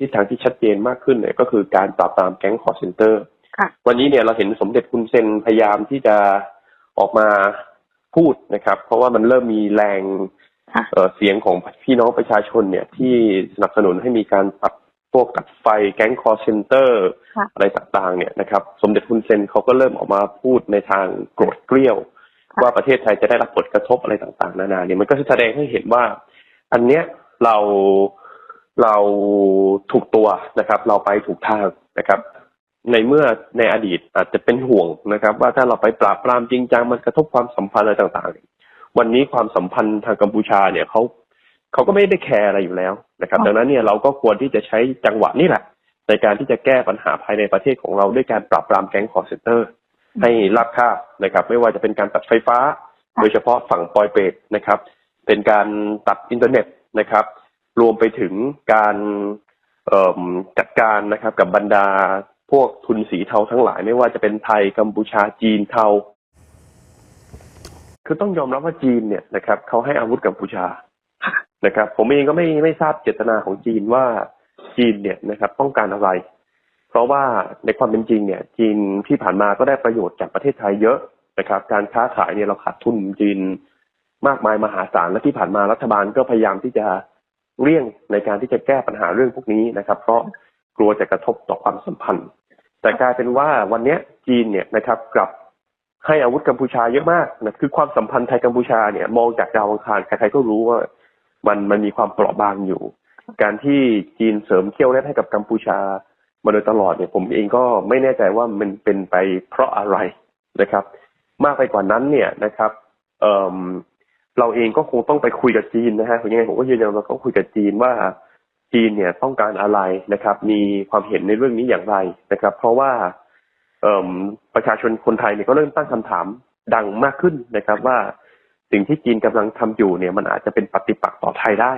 ทิศทางที่ชัดเจนมากขึ้นเนี่ยก็คือการปราบปรามแก๊งคอร์เซนเตอร์ค่ะวันนี้เนี่ยเราเห็นสมเด็จคุณเซนพยายามที่จะออกมาพูดนะครับ เพราะว่ามันเริ่มมีแรงค่ะเอ่อเสียงของพี่น้องประชาชนเนี่ยที่สนับสนุนให้มีการตัดพวกตัดไฟแก๊งคอร์เซนเตอร์ค่ะอะไรต่างๆเนี่ยนะครับ สมเด็จคุณเซนเขาก็เริ่มออกมาพูดในทางโกรธเกรี้ยวค่ะว่าประเทศไทยจะได้รับผลกระทบอะไรต่างๆ นานาเนี่ยมันก็แสดงให้เห็นว่า อันเนี้ยเรา เราถูกตัวนะครับ เราไปถูกทางนะครับ ในเมื่อในอดีตอาจจะเป็นห่วงนะครับ ว่าถ้าเราไปปราบปรามจริงจังมันกระทบความสัมพันธ์อะไรต่างๆ วันนี้ความสัมพันธ์ทางกัมพูชาเนี่ยเขาเขาก็ไม่ได้แคร์อะไรอยู่แล้วนะครับค่ะดังนั้นเนี่ยเราก็ควรที่จะใช้จังหวะนี่แหละ ในการที่จะแก้ปัญหาภายในประเทศของเราด้วยการปราบปรามแก๊งคอร์เซนเตอร์ ให้ราบคาบนะครับ ไม่ว่าจะเป็นการตัดไฟฟ้าค่ะโดยเฉพาะฝั่งปอยเปรตนะครับ เป็นการตัดอินเทอร์เน็ตนะครับ รวมไปถึงการจัดการนะครับกับบรรดาพวกทุนสีเทาทั้งหลาย ไม่ว่าจะเป็นไทยกัมพูชาจีนเทา คือต้องยอมรับว่าจีนเนี่ยนะครับเขาให้อาวุธกัมพูชานะครับ ผมเองก็ไม่ไม่ทราบเจตนาของจีนว่าจีนเนี่ยนะครับต้องการอะไร เพราะว่าในความเป็นจริงเนี่ย จีนที่ผ่านมาก็ได้ประโยชน์จากประเทศไทยเยอะนะครับ การค้าขายเนี่ยเราขาดทุนจีนมากมายมหาศาลและที่ผ่านมารัฐบาลก็พยายามที่จะ เลี่ยงในการที่จะแก้ปัญหาเรื่องพวกนี้นะครับ เพราะกลัวจะกระทบต่อความสัมพันธ์ แต่กลายเป็นว่าวันนี้จีนเนี่ยนะครับกลับให้อาวุธกัมพูชาเยอะมากนะคือความสัมพันธ์ไทยกัมพูชาเนี่ย มองจากดาวอังคารใครๆก็รู้ว่ามันมันมีความเปราะบางอยู่ การที่จีนเสริมเขี้ยวแรกให้กับกัมพูชามาโดยตลอดเนี่ยผมเองก็ไม่แน่ใจว่ามันเป็นไปเพราะอะไรนะครับ มากไปกว่านั้นเนี่ยนะครับ เราเองก็คงต้องไปคุยกับจีนนะฮะยังไงผมก็ยืนยันเราต้องคุยกับจีนว่าจีนเนี่ยต้องการอะไรนะครับ มีความเห็นในเรื่องนี้อย่างไรนะครับ เพราะว่าประชาชนคนไทยเนี่ยก็เริ่มตั้งคำถามดังมากขึ้นนะครับ ว่าสิ่งที่จีนกำลังทำอยู่เนี่ยมันอาจจะเป็นปฏิปักษ์ต่อไทยได้